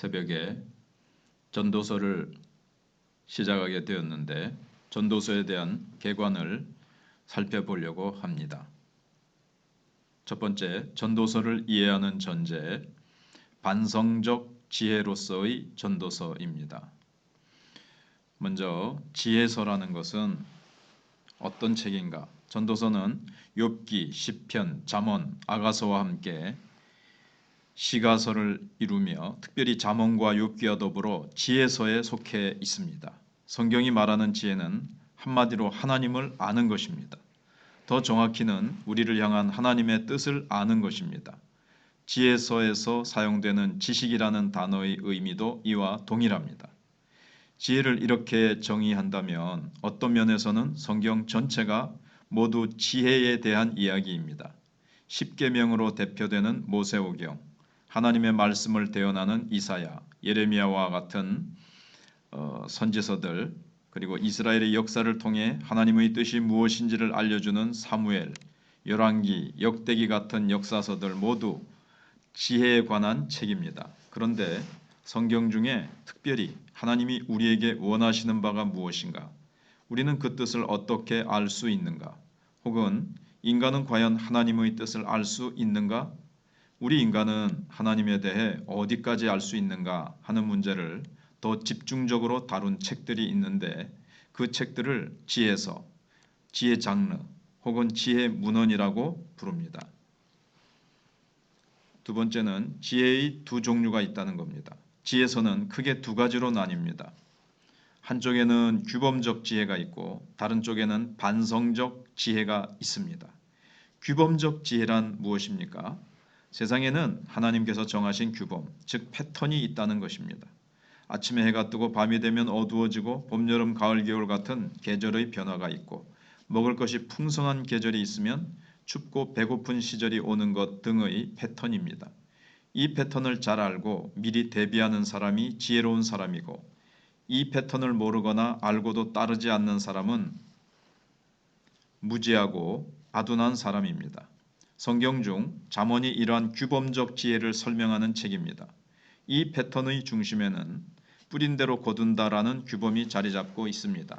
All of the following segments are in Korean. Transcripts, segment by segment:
새벽에 전도서를 시작하게 되었는데 전도서에 대한 개관을 살펴보려고 합니다. 첫 번째, 전도서를 이해하는 전제, 반성적 지혜로서의 전도서입니다. 먼저 지혜서라는 것은 어떤 책인가? 전도서는 욥기, 시편, 잠언, 아가서와 함께 시가서를 이루며 특별히 잠언과 욥기와 더불어 지혜서에 속해 있습니다. 성경이 말하는 지혜는 한마디로 하나님을 아는 것입니다. 더 정확히는 우리를 향한 하나님의 뜻을 아는 것입니다. 지혜서에서 사용되는 지식이라는 단어의 의미도 이와 동일합니다. 지혜를 이렇게 정의한다면 어떤 면에서는 성경 전체가 모두 지혜에 대한 이야기입니다. 십계명으로 대표되는 모세오경, 하나님의 말씀을 대언하는 이사야, 예레미야와 같은 어, 선지서들 그리고 이스라엘의 역사를 통해 하나님의 뜻이 무엇인지를 알려주는 사무엘, 열왕기, 역대기 같은 역사서들 모두 지혜에 관한 책입니다. 그런데 성경 중에 특별히 하나님이 우리에게 원하시는 바가 무엇인가? 우리는 그 뜻을 어떻게 알 수 있는가? 혹은 인간은 과연 하나님의 뜻을 알 수 있는가? 우리 인간은 하나님에 대해 어디까지 알 수 있는가 하는 문제를 더 집중적으로 다룬 책들이 있는데 그 책들을 지혜서, 지혜 장르 혹은 지혜 문헌이라고 부릅니다. 두 번째는 지혜의 두 종류가 있다는 겁니다. 지혜서는 크게 두 가지로 나뉩니다. 한쪽에는 규범적 지혜가 있고 다른 쪽에는 반성적 지혜가 있습니다. 규범적 지혜란 무엇입니까? 세상에는 하나님께서 정하신 규범, 즉 패턴이 있다는 것입니다. 아침에 해가 뜨고 밤이 되면 어두워지고 봄, 여름, 가을, 겨울 같은 계절의 변화가 있고 먹을 것이 풍성한 계절이 있으면 춥고 배고픈 시절이 오는 것 등의 패턴입니다. 이 패턴을 잘 알고 미리 대비하는 사람이 지혜로운 사람이고 이 패턴을 모르거나 알고도 따르지 않는 사람은 무지하고 아둔한 사람입니다. 성경 중 잠언이 이러한 규범적 지혜를 설명하는 책입니다. 이 패턴의 중심에는 뿌린 대로 거둔다라는 규범이 자리 잡고 있습니다.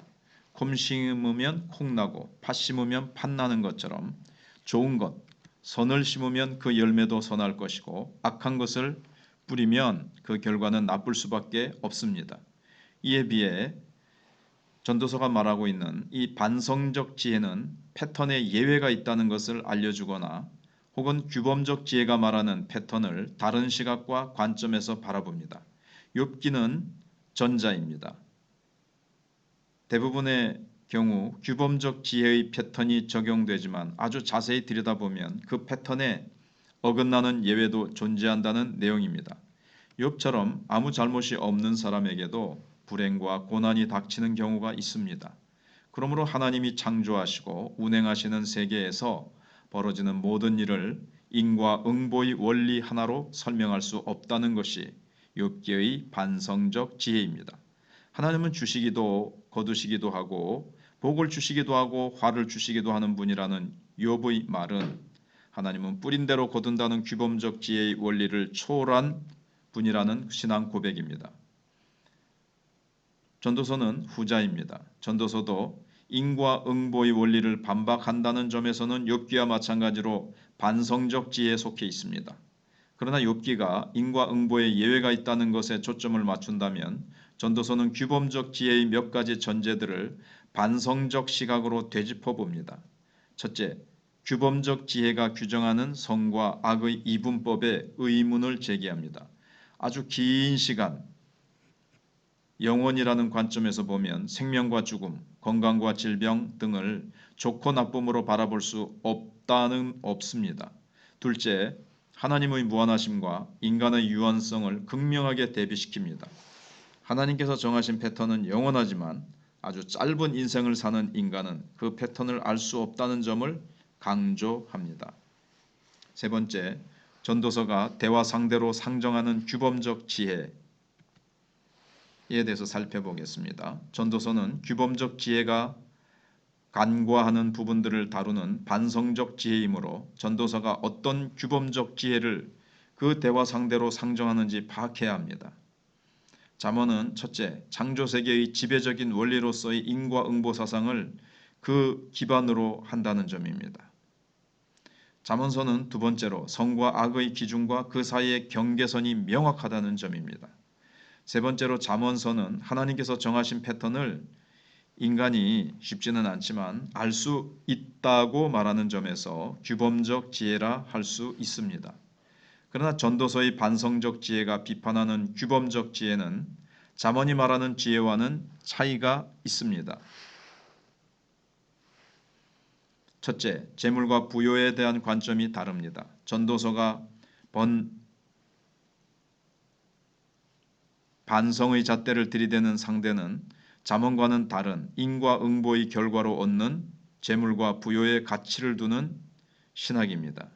콩 심으면 콩 나고 팥 심으면 팥 나는 것처럼 좋은 것, 선을 심으면 그 열매도 선할 것이고 악한 것을 뿌리면 그 결과는 나쁠 수밖에 없습니다. 이에 비해 전도서가 말하고 있는 이 반성적 지혜는 패턴에 예외가 있다는 것을 알려주거나 혹은 규범적 지혜가 말하는 패턴을 다른 시각과 관점에서 바라봅니다. 욥기는 전자입니다. 대부분의 경우 규범적 지혜의 패턴이 적용되지만 아주 자세히 들여다보면 그 패턴에 어긋나는 예외도 존재한다는 내용입니다. 욥처럼 아무 잘못이 없는 사람에게도 불행과 고난이 닥치는 경우가 있습니다. 그러므로 하나님이 창조하시고 운행하시는 세계에서 벌어지는 모든 일을 인과 응보의 원리 하나로 설명할 수 없다는 것이 욥기의 반성적 지혜입니다. 하나님은 주시기도 거두시기도 하고 복을 주시기도 하고 화를 주시기도 하는 분이라는 욥의 말은 하나님은 뿌린 대로 거둔다는 규범적 지혜의 원리를 초월한 분이라는 신앙 고백입니다. 전도서는 후자입니다. 전도서도 인과 응보의 원리를 반박한다는 점에서는 욥기와 마찬가지로 반성적 지혜에 속해 있습니다. 그러나 욥기가 인과 응보에 예외가 있다는 것에 초점을 맞춘다면 전도서는 규범적 지혜의 몇 가지 전제들을 반성적 시각으로 되짚어 봅니다. 첫째, 규범적 지혜가 규정하는 성과 악의 이분법에 의문을 제기합니다. 아주 긴 시간 영원이라는 관점에서 보면 생명과 죽음, 건강과 질병 등을 좋고 나쁨으로 바라볼 수 없다는 없습니다. 둘째, 하나님의 무한하심과 인간의 유한성을 극명하게 대비시킵니다. 하나님께서 정하신 패턴은 영원하지만 아주 짧은 인생을 사는 인간은 그 패턴을 알 수 없다는 점을 강조합니다. 세 번째, 전도서가 대화 상대로 상정하는 규범적 지혜 이에 대해서 살펴보겠습니다. 전도서는 규범적 지혜가 간과하는 부분들을 다루는 반성적 지혜이므로 전도서가 어떤 규범적 지혜를 그 대화 상대로 상정하는지 파악해야 합니다. 잠언은 첫째, 창조 세계의 지배적인 원리로서의 인과응보 사상을 그 기반으로 한다는 점입니다. 잠언서는 두 번째로 성과 악의 기준과 그 사이의 경계선이 명확하다는 점입니다. 세 번째로 잠언서는 하나님께서 정하신 패턴을 인간이 쉽지는 않지만 알 수 있다고 말하는 점에서 규범적 지혜라 할 수 있습니다. 그러나 전도서의 반성적 지혜가 비판하는 규범적 지혜는 잠언이 말하는 지혜와는 차이가 있습니다. 첫째, 재물과 부요에 대한 관점이 다릅니다. 전도서가 번 반성의 잣대를 들이대는 상대는 잠언과는 다른 인과응보의 결과로 얻는 재물과 부요의 가치를 두는 신학입니다.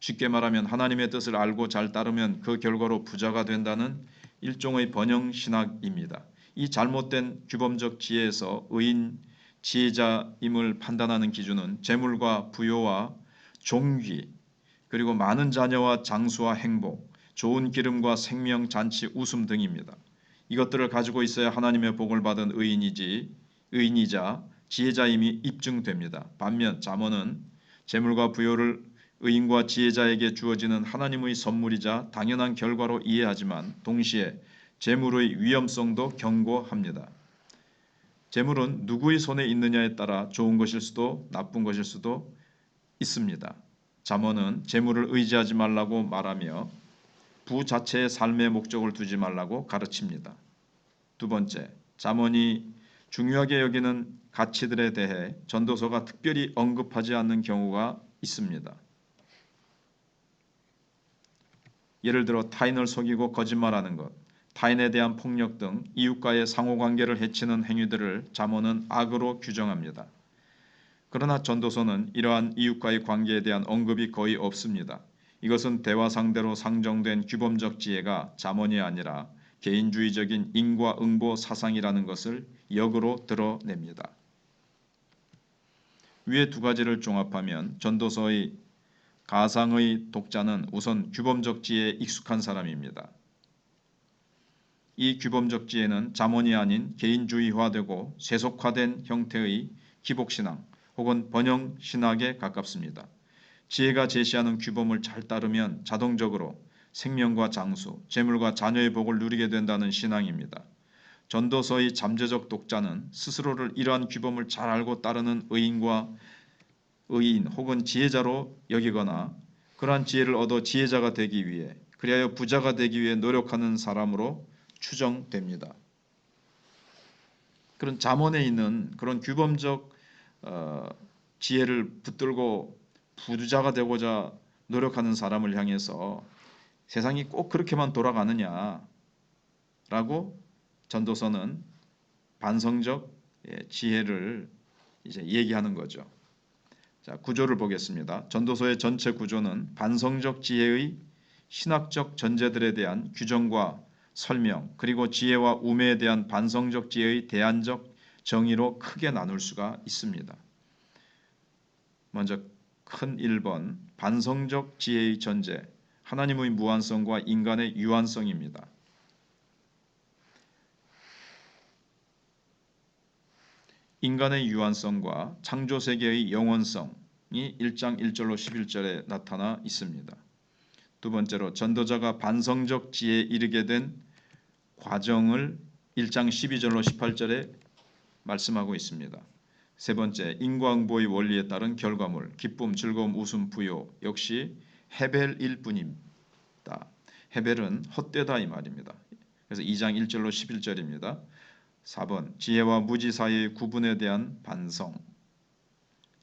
쉽게 말하면 하나님의 뜻을 알고 잘 따르면 그 결과로 부자가 된다는 일종의 번영 신학입니다. 이 잘못된 규범적 지혜에서 의인 지혜자임을 판단하는 기준은 재물과 부요와 종귀 그리고 많은 자녀와 장수와 행복, 좋은 기름과 생명, 잔치, 웃음 등입니다. 이것들을 가지고 있어야 하나님의 복을 받은 의인이지 의인이자 지혜자임이 입증됩니다. 반면 잠언은 재물과 부요를 의인과 지혜자에게 주어지는 하나님의 선물이자 당연한 결과로 이해하지만 동시에 재물의 위험성도 경고합니다. 재물은 누구의 손에 있느냐에 따라 좋은 것일 수도 나쁜 것일 수도 있습니다. 잠언은 재물을 의지하지 말라고 말하며 부 자체의 삶의 목적을 두지 말라고 가르칩니다. 두 번째, 잠언이 중요하게 여기는 가치들에 대해 전도서가 특별히 언급하지 않는 경우가 있습니다. 예를 들어 타인을 속이고 거짓말하는 것, 타인에 대한 폭력 등 이웃과의 상호관계를 해치는 행위들을 잠언은 악으로 규정합니다. 그러나 전도서는 이러한 이웃과의 관계에 대한 언급이 거의 없습니다. 이것은 대화 상대로 상정된 규범적 지혜가 잠언이 아니라 개인주의적인 인과응보 사상이라는 것을 역으로 드러냅니다. 위의 두 가지를 종합하면 전도서의 가상의 독자는 우선 규범적 지혜에 익숙한 사람입니다. 이 규범적 지혜는 잠언이 아닌 개인주의화되고 세속화된 형태의 기복신앙 혹은 번영신학에 가깝습니다. 지혜가 제시하는 규범을 잘 따르면 자동적으로 생명과 장수, 재물과 자녀의 복을 누리게 된다는 신앙입니다. 전도서의 잠재적 독자는 스스로를 이러한 규범을 잘 알고 따르는 의인과 의인 혹은 지혜자로 여기거나 그러한 지혜를 얻어 지혜자가 되기 위해 그리하여 부자가 되기 위해 노력하는 사람으로 추정됩니다. 그런 잠언에 있는 그런 규범적 어, 지혜를 붙들고 부자가 되고자 노력하는 사람을 향해서 세상이 꼭 그렇게만 돌아가느냐라고 전도서는 반성적 예, 지혜를 이제 얘기하는 거죠. 자, 구조를 보겠습니다. 전도서의 전체 구조는 반성적 지혜의 신학적 전제들에 대한 규정과 설명, 그리고 지혜와 우매에 대한 반성적 지혜의 대안적 정의로 크게 나눌 수가 있습니다. 먼저 큰 1번 반성적 지혜의 전제 하나님의 무한성과 인간의 유한성입니다. 인간의 유한성과 창조 세계의 영원성이 1장 1절로 11절에 나타나 있습니다. 두 번째로 전도자가 반성적 지혜에 이르게 된 과정을 1장 12절로 18절에 말씀하고 있습니다. 세 번째, 인과응보의 원리에 따른 결과물, 기쁨, 즐거움, 웃음, 부요 역시 헤벨일 뿐입니다. 헤벨은 헛되다 이 말입니다. 그래서 2장 1절로 11절입니다. 4번 지혜와 무지 사이의 구분에 대한 반성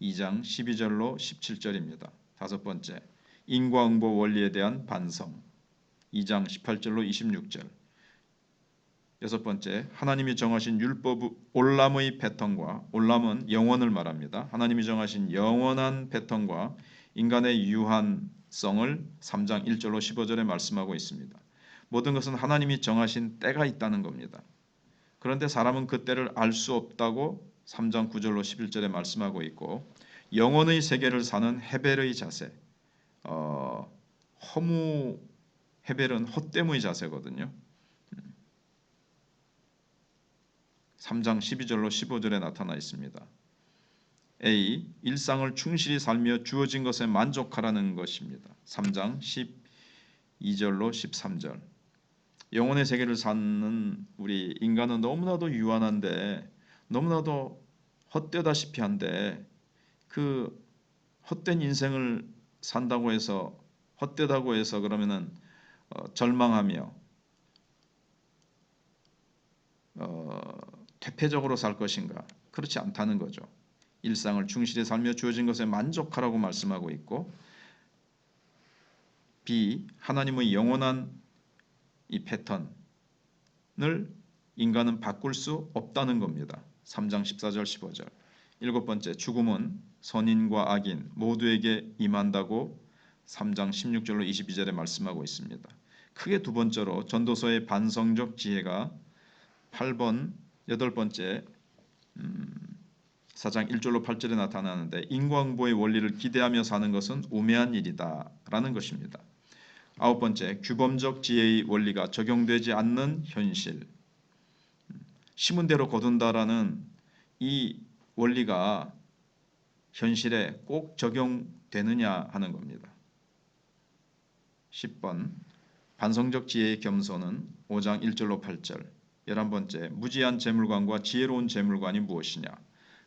2장 12절로 17절입니다. 다섯 번째 인과응보 원리에 대한 반성 2장 18절로 26절 여섯 번째 하나님이 정하신 율법 올람의 패턴과 올람은 영원을 말합니다. 하나님이 정하신 영원한 패턴과 인간의 유한성을 3장 1절로 15절에 말씀하고 있습니다. 모든 것은 하나님이 정하신 때가 있다는 겁니다. 그런데 사람은 그 때를 알 수 없다고 3장 9절로 11절에 말씀하고 있고 영혼의 세계를 사는 헤벨의 자세 어, 허무 헤벨은 헛됨의 자세거든요. 3장 12절로 15절에 나타나 있습니다. A. 일상을 충실히 살며 주어진 것에 만족하라는 것입니다. 3장 12절로 13절. 영혼의 세계를 사는 우리 인간은 너무나도 유한한데 너무나도 헛되다시피 한데 그 헛된 인생을 산다고 해서 헛되다고 해서 그러면은 어, 절망하며 어, 퇴폐적으로 살 것인가? 그렇지 않다는 거죠. 일상을 충실히 살며 주어진 것에 만족하라고 말씀하고 있고 B 하나님의 영원한 이 패턴을 인간은 바꿀 수 없다는 겁니다. 3장 14절 15절. 일곱 번째 죽음은 선인과 악인 모두에게 임한다고 3장 16절로 22절에 말씀하고 있습니다. 크게 두 번째로 전도서의 반성적 지혜가 8번 여덟 번째 음, 4장 1절로 8절에 나타나는데 인과응보의 원리를 기대하며 사는 것은 우매한 일이다라는 것입니다. 아홉 번째 규범적 지혜의 원리가 적용되지 않는 현실 심은 대로 거둔다라는 이 원리가 현실에 꼭 적용되느냐 하는 겁니다. 10번 반성적 지혜의 겸손은 5장 1절로 8절 11번째 무지한 재물관과 지혜로운 재물관이 무엇이냐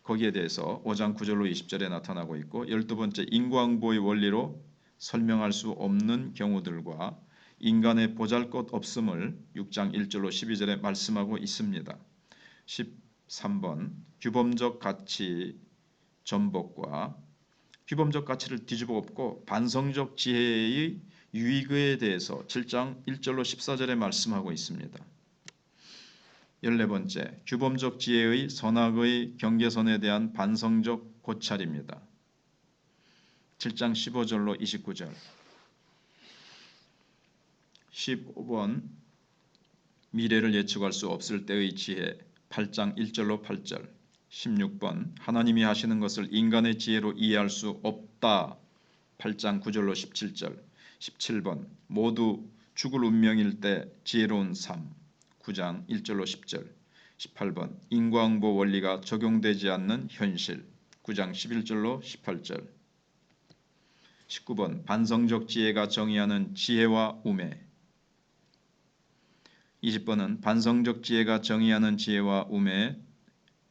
거기에 대해서 5장 9절로 20절에 나타나고 있고 12번째 인과응보의 원리로 설명할 수 없는 경우들과 인간의 보잘것 없음을 6장 1절로 12절에 말씀하고 있습니다. 13번 규범적 가치 전복과 규범적 가치를 뒤집어 엎고 반성적 지혜의 유익에 대해서 7장 1절로 14절에 말씀하고 있습니다. 14번째 규범적 지혜의 선악의 경계선에 대한 반성적 고찰입니다. 7장 15절로 29절. 15번 미래를 예측할 수 없을 때의 지혜. 8장 1절로 8절. 16번 하나님이 하시는 것을 인간의 지혜로 이해할 수 없다. 8장 9절로 17절. 17번 모두 죽을 운명일 때 지혜로운 삶 9장 1절로 10절 18번. 인과응보 원리가 적용되지 않는 현실. 9장 11절로 18절. 19번. 반성적 지혜가 정의하는 지혜와 우매. 20번은 반성적 지혜가 정의하는 지혜와 우매.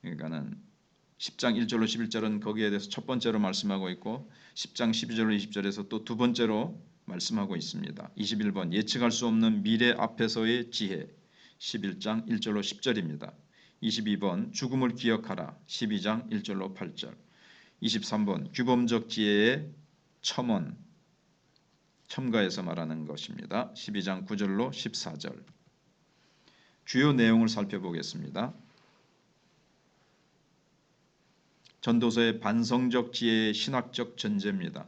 그러니까는 10장 1절로 11절은 거기에 대해서 첫 번째로 말씀하고 있고 10장 12절로 20절에서 또 두 번째로 말씀하고 있습니다. 21번. 예측할 수 없는 미래 앞에서의 지혜 11장 1절로 10절입니다. 22번 죽음을 기억하라 12장 1절로 8절 23번 규범적 지혜의 첨언 첨가해서 말하는 것입니다. 12장 9절로 14절 주요 내용을 살펴보겠습니다. 전도서의 반성적 지혜의 신학적 전제입니다.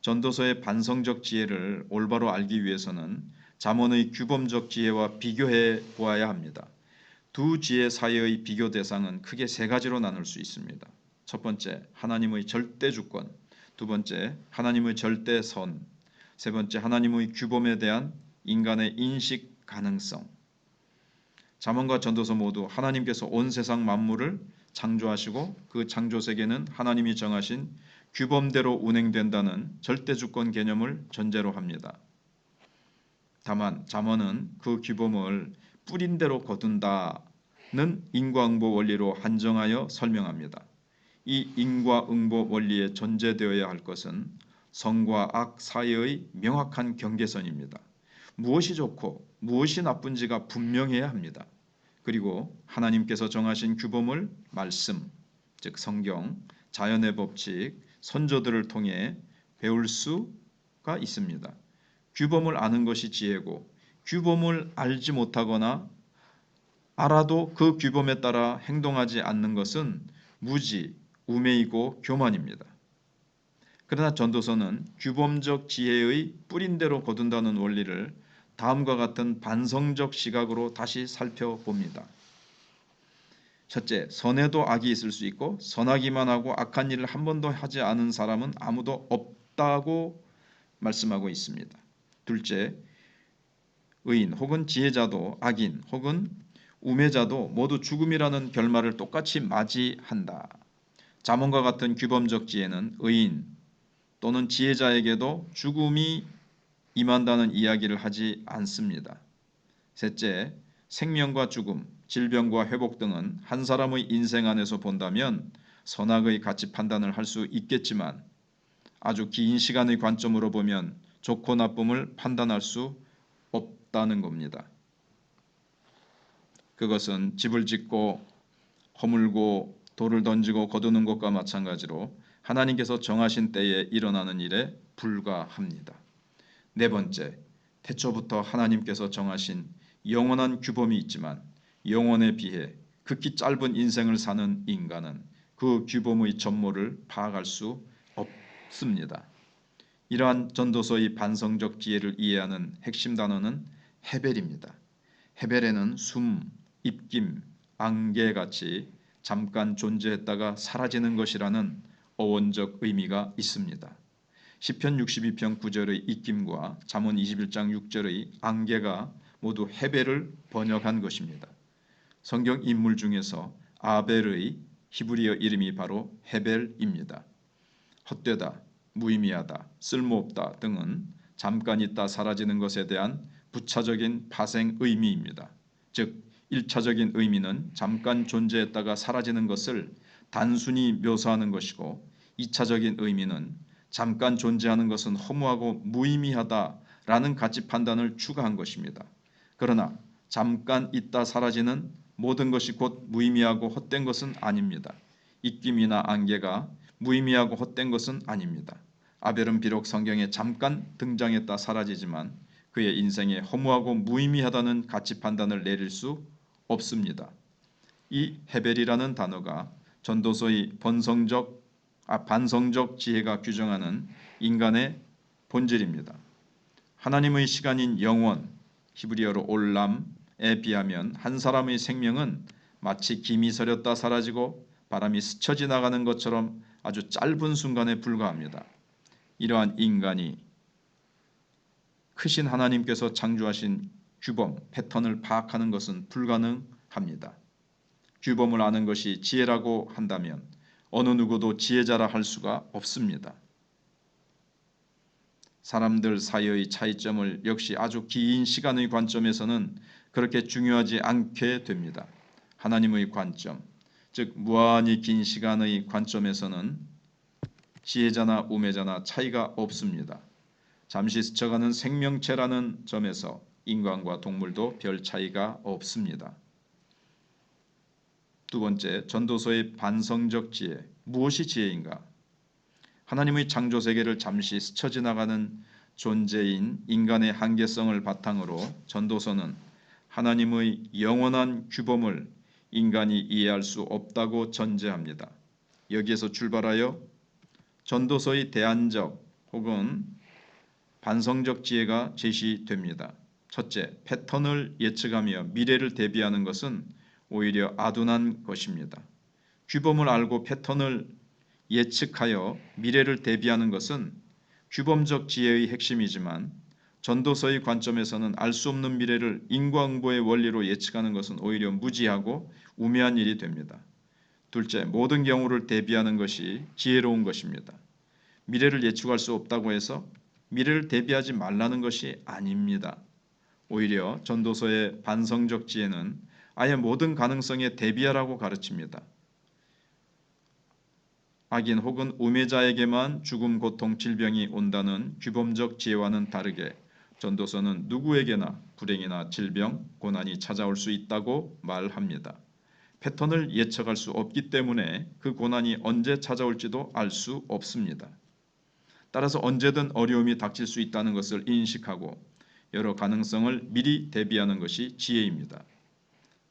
전도서의 반성적 지혜를 올바로 알기 위해서는 잠언의 규범적 지혜와 비교해 보아야 합니다. 두 지혜 사이의 비교 대상은 크게 세 가지로 나눌 수 있습니다. 첫 번째, 하나님의 절대 주권. 두 번째, 하나님의 절대 선. 세 번째, 하나님의 규범에 대한 인간의 인식 가능성. 잠언과 전도서 모두 하나님께서 온 세상 만물을 창조하시고 그 창조 세계는 하나님이 정하신 규범대로 운행된다는 절대 주권 개념을 전제로 합니다. 다만 잠언은 그 규범을 뿌린 대로 거둔다는 인과응보 원리로 한정하여 설명합니다. 이 인과응보 원리에 전제되어야 할 것은 성과 악 사이의 명확한 경계선입니다. 무엇이 좋고 무엇이 나쁜지가 분명해야 합니다. 그리고 하나님께서 정하신 규범을 말씀, 즉 성경, 자연의 법칙, 선조들을 통해 배울 수가 있습니다. 규범을 아는 것이 지혜고 규범을 알지 못하거나 알아도 그 규범에 따라 행동하지 않는 것은 무지, 우매이고 교만입니다. 그러나 전도서는 규범적 지혜의 뿌린 대로 거둔다는 원리를 다음과 같은 반성적 시각으로 다시 살펴봅니다. 첫째, 선에도 악이 있을 수 있고 선하기만 하고 악한 일을 한 번도 하지 않은 사람은 아무도 없다고 말씀하고 있습니다. 둘째, 의인 혹은 지혜자도 악인 혹은 우매자도 모두 죽음이라는 결말을 똑같이 맞이한다. 자문과 같은 규범적 지혜는 의인 또는 지혜자에게도 죽음이 임한다는 이야기를 하지 않습니다. 셋째, 생명과 죽음, 질병과 회복 등은 한 사람의 인생 안에서 본다면 선악의 가치 판단을 할 수 있겠지만 아주 긴 시간의 관점으로 보면 좋고 나쁨을 판단할 수 없다는 겁니다. 그것은 집을 짓고 허물고 돌을 던지고 거두는 것과 마찬가지로 하나님께서 정하신 때에 일어나는 일에 불과합니다. 네 번째, 태초부터 하나님께서 정하신 영원한 규범이 있지만 영원에 비해 극히 짧은 인생을 사는 인간은 그 규범의 전모를 파악할 수 없습니다. 이러한 전도서의 반성적 지혜를 이해하는 핵심 단어는 헤벨입니다. 헤벨에는 숨, 입김, 안개 같이 잠깐 존재했다가 사라지는 것이라는 어원적 의미가 있습니다. 시편 62편 9절의 입김과 잠언 21장 6절의 안개가 모두 헤벨을 번역한 것입니다. 성경 인물 중에서 아벨의 히브리어 이름이 바로 헤벨입니다. 헛되다, 무의미하다, 쓸모없다 등은 잠깐 있다 사라지는 것에 대한 부차적인 파생 의미입니다. 즉 1차적인 의미는 잠깐 존재했다가 사라지는 것을 단순히 묘사하는 것이고 2차적인 의미는 잠깐 존재하는 것은 허무하고 무의미하다라는 가치 판단을 추가한 것입니다. 그러나 잠깐 있다 사라지는 모든 것이 곧 무의미하고 헛된 것은 아닙니다. 입김이나 안개가 무의미하고 헛된 것은 아닙니다. 아벨은 비록 성경에 잠깐 등장했다 사라지지만 그의 인생에 허무하고 무의미하다는 가치 판단을 내릴 수 없습니다. 이 헤벨이라는 단어가 전도서의 번성적 아, 반성적 지혜가 규정하는 인간의 본질입니다. 하나님의 시간인 영원 히브리어로 올람에 비하면 한 사람의 생명은 마치 김이 서렸다 사라지고 바람이 스쳐 지나가는 것처럼 아주 짧은 순간에 불과합니다. 이러한 인간이 크신 하나님께서 창조하신 규범, 패턴을 파악하는 것은 불가능합니다. 규범을 아는 것이 지혜라고 한다면 어느 누구도 지혜자라 할 수가 없습니다. 사람들 사이의 차이점을 역시 아주 긴 시간의 관점에서는 그렇게 중요하지 않게 됩니다. 하나님의 관점, 즉 무한히 긴 시간의 관점에서는 지혜자나 우매자나 차이가 없습니다. 잠시 스쳐가는 생명체라는 점에서 인간과 동물도 별 차이가 없습니다. 두 번째, 전도서의 반성적 지혜. 무엇이 지혜인가? 하나님의 창조 세계를 잠시 스쳐 지나가는 존재인 인간의 한계성을 바탕으로 전도서는 하나님의 영원한 규범을 인간이 이해할 수 없다고 전제합니다. 여기에서 출발하여 전도서의 대안적 혹은 반성적 지혜가 제시됩니다. 첫째, 패턴을 예측하며 미래를 대비하는 것은 오히려 아둔한 것입니다. 규범을 알고 패턴을 예측하여 미래를 대비하는 것은 규범적 지혜의 핵심이지만 전도서의 관점에서는 알 수 없는 미래를 인과응보의 원리로 예측하는 것은 오히려 무지하고 우매한 일이 됩니다. 둘째, 모든 경우를 대비하는 것이 지혜로운 것입니다. 미래를 예측할 수 없다고 해서 미래를 대비하지 말라는 것이 아닙니다. 오히려 전도서의 반성적 지혜는 아예 모든 가능성에 대비하라고 가르칩니다. 악인 혹은 우매자에게만 죽음, 고통, 질병이 온다는 규범적 지혜와는 다르게 전도서는 누구에게나 불행이나 질병, 고난이 찾아올 수 있다고 말합니다. 패턴을 예측할 수 없기 때문에 그 고난이 언제 찾아올지도 알 수 없습니다. 따라서 언제든 어려움이 닥칠 수 있다는 것을 인식하고 여러 가능성을 미리 대비하는 것이 지혜입니다.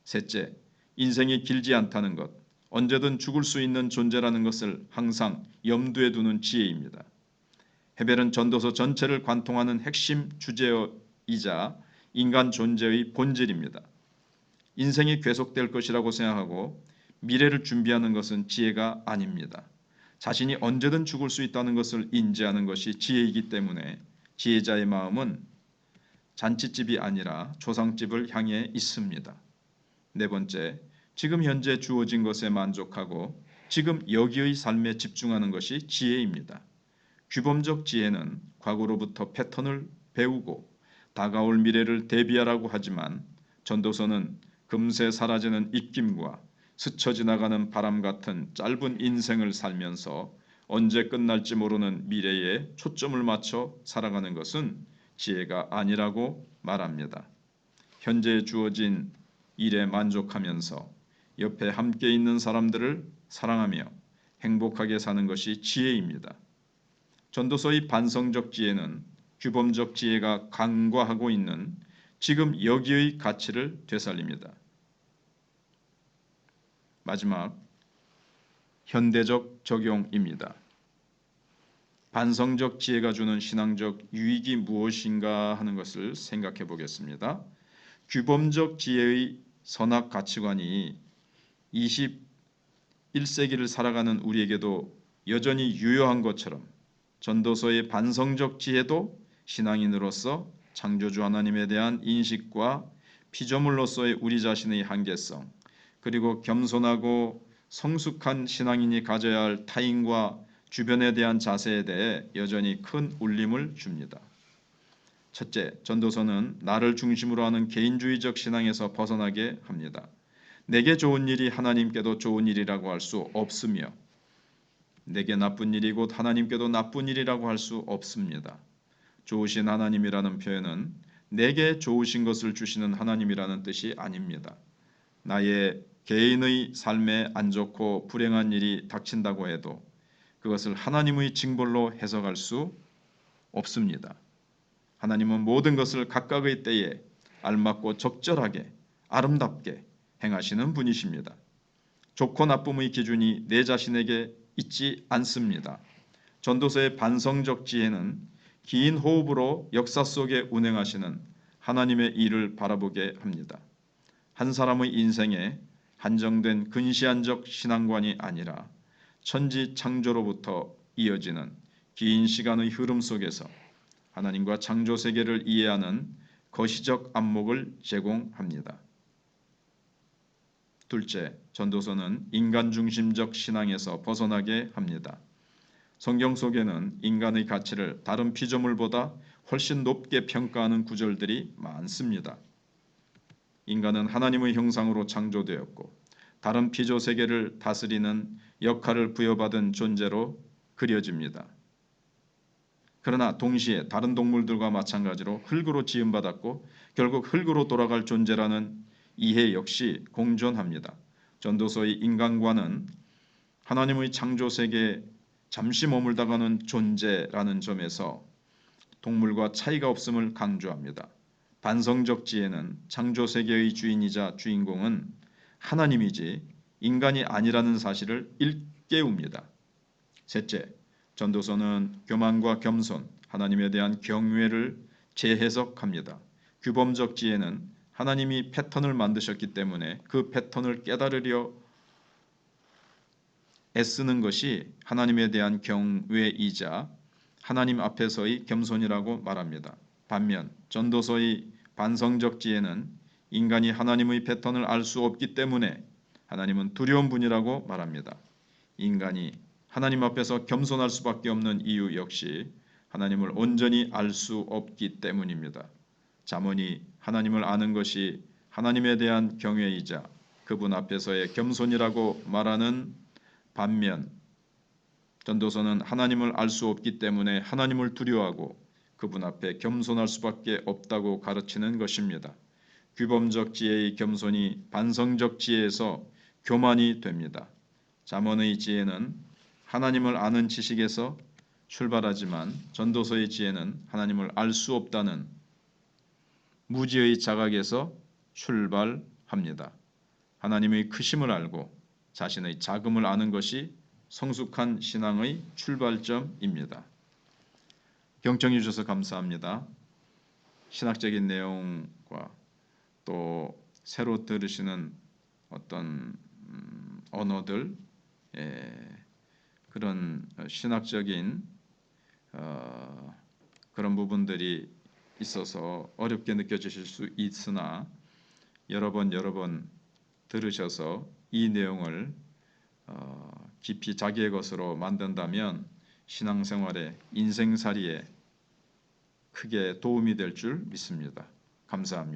셋째, 인생이 길지 않다는 것, 언제든 죽을 수 있는 존재라는 것을 항상 염두에 두는 지혜입니다. 헤벨은 전도서 전체를 관통하는 핵심 주제이자 인간 존재의 본질입니다. 인생이 계속될 것이라고 생각하고 미래를 준비하는 것은 지혜가 아닙니다. 자신이 언제든 죽을 수 있다는 것을 인지하는 것이 지혜이기 때문에 지혜자의 마음은 잔치집이 아니라 조상집을 향해 있습니다. 네 번째, 지금 현재 주어진 것에 만족하고 지금 여기의 삶에 집중하는 것이 지혜입니다. 규범적 지혜는 과거로부터 패턴을 배우고 다가올 미래를 대비하라고 하지만 전도서는 금세 사라지는 입김과 스쳐 지나가는 바람 같은 짧은 인생을 살면서 언제 끝날지 모르는 미래에 초점을 맞춰 살아가는 것은 지혜가 아니라고 말합니다. 현재 주어진 일에 만족하면서 옆에 함께 있는 사람들을 사랑하며 행복하게 사는 것이 지혜입니다. 전도서의 반성적 지혜는 규범적 지혜가 간과하고 있는 지금 여기의 가치를 되살립니다. 마지막 현대적 적용입니다. 반성적 지혜가 주는 신앙적 유익이 무엇인가 하는 것을 생각해 보겠습니다. 규범적 지혜의 선악 가치관이 21세기를 살아가는 우리에게도 여전히 유효한 것처럼 전도서의 반성적 지혜도 신앙인으로서 창조주 하나님에 대한 인식과 피조물로서의 우리 자신의 한계성 그리고 겸손하고 성숙한 신앙인이 가져야 할 타인과 주변에 대한 자세에 대해 여전히 큰 울림을 줍니다. 첫째, 전도서는 나를 중심으로 하는 개인주의적 신앙에서 벗어나게 합니다. 내게 좋은 일이 하나님께도 좋은 일이라고 할 수 없으며 내게 나쁜 일이 곧 하나님께도 나쁜 일이라고 할 수 없습니다. 좋으신 하나님이라는 표현은 내게 좋으신 것을 주시는 하나님이라는 뜻이 아닙니다. 나의 개인의 삶에 안 좋고 불행한 일이 닥친다고 해도 그것을 하나님의 징벌로 해석할 수 없습니다. 하나님은 모든 것을 각각의 때에 알맞고 적절하게 아름답게 행하시는 분이십니다. 좋고 나쁨의 기준이 내 자신에게 있지 않습니다. 전도서의 반성적 지혜는 긴 호흡으로 역사 속에 운행하시는 하나님의 일을 바라보게 합니다. 한 사람의 인생에 한정된 근시안적 신앙관이 아니라 천지 창조로부터 이어지는 긴 시간의 흐름 속에서 하나님과 창조 세계를 이해하는 거시적 안목을 제공합니다. 둘째, 전도서는 인간 중심적 신앙에서 벗어나게 합니다. 성경 속에는 인간의 가치를 다른 피조물보다 훨씬 높게 평가하는 구절들이 많습니다. 인간은 하나님의 형상으로 창조되었고 다른 피조 세계를 다스리는 역할을 부여받은 존재로 그려집니다. 그러나 동시에 다른 동물들과 마찬가지로 흙으로 지음받았고 결국 흙으로 돌아갈 존재라는 이해 역시 공존합니다. 전도서의 인간과는 하나님의 창조 세계에 잠시 머물다가는 존재라는 점에서 동물과 차이가 없음을 강조합니다. 반성적 지혜는 창조 세계의 주인이자 주인공은 하나님이지 인간이 아니라는 사실을 일깨웁니다. 셋째, 전도서는 교만과 겸손, 하나님에 대한 경외를 재해석합니다. 규범적 지혜는 하나님이 패턴을 만드셨기 때문에 그 패턴을 깨달으려 애쓰는 것이 하나님에 대한 경외이자 하나님 앞에서의 겸손이라고 말합니다. 반면 전도서의 반성적 지혜는 인간이 하나님의 패턴을 알 수 없기 때문에 하나님은 두려운 분이라고 말합니다. 인간이 하나님 앞에서 겸손할 수밖에 없는 이유 역시 하나님을 온전히 알 수 없기 때문입니다. 잠언이 하나님을 아는 것이 하나님에 대한 경외이자 그분 앞에서의 겸손이라고 말하는 반면 전도서는 하나님을 알 수 없기 때문에 하나님을 두려워하고 그분 앞에 겸손할 수밖에 없다고 가르치는 것입니다. 규범적 지혜의 겸손이 반성적 지혜에서 교만이 됩니다. 잠언의 지혜는 하나님을 아는 지식에서 출발하지만 전도서의 지혜는 하나님을 알 수 없다는 무지의 자각에서 출발합니다. 하나님의 크심을 알고 자신의 자금을 아는 것이 성숙한 신앙의 출발점입니다. 경청해 주셔서 감사합니다. 신학적인 내용과 또 새로 들으시는 어떤 음, 언어들 예, 그런 신학적인 어, 그런 부분들이 있어서 어렵게 느껴지실 수 있으나 여러 번 여러 번 들으셔서 이 내용을 어, 깊이 자기의 것으로 만든다면 신앙생활에 인생살이에 크게 도움이 될 줄 믿습니다. 감사합니다.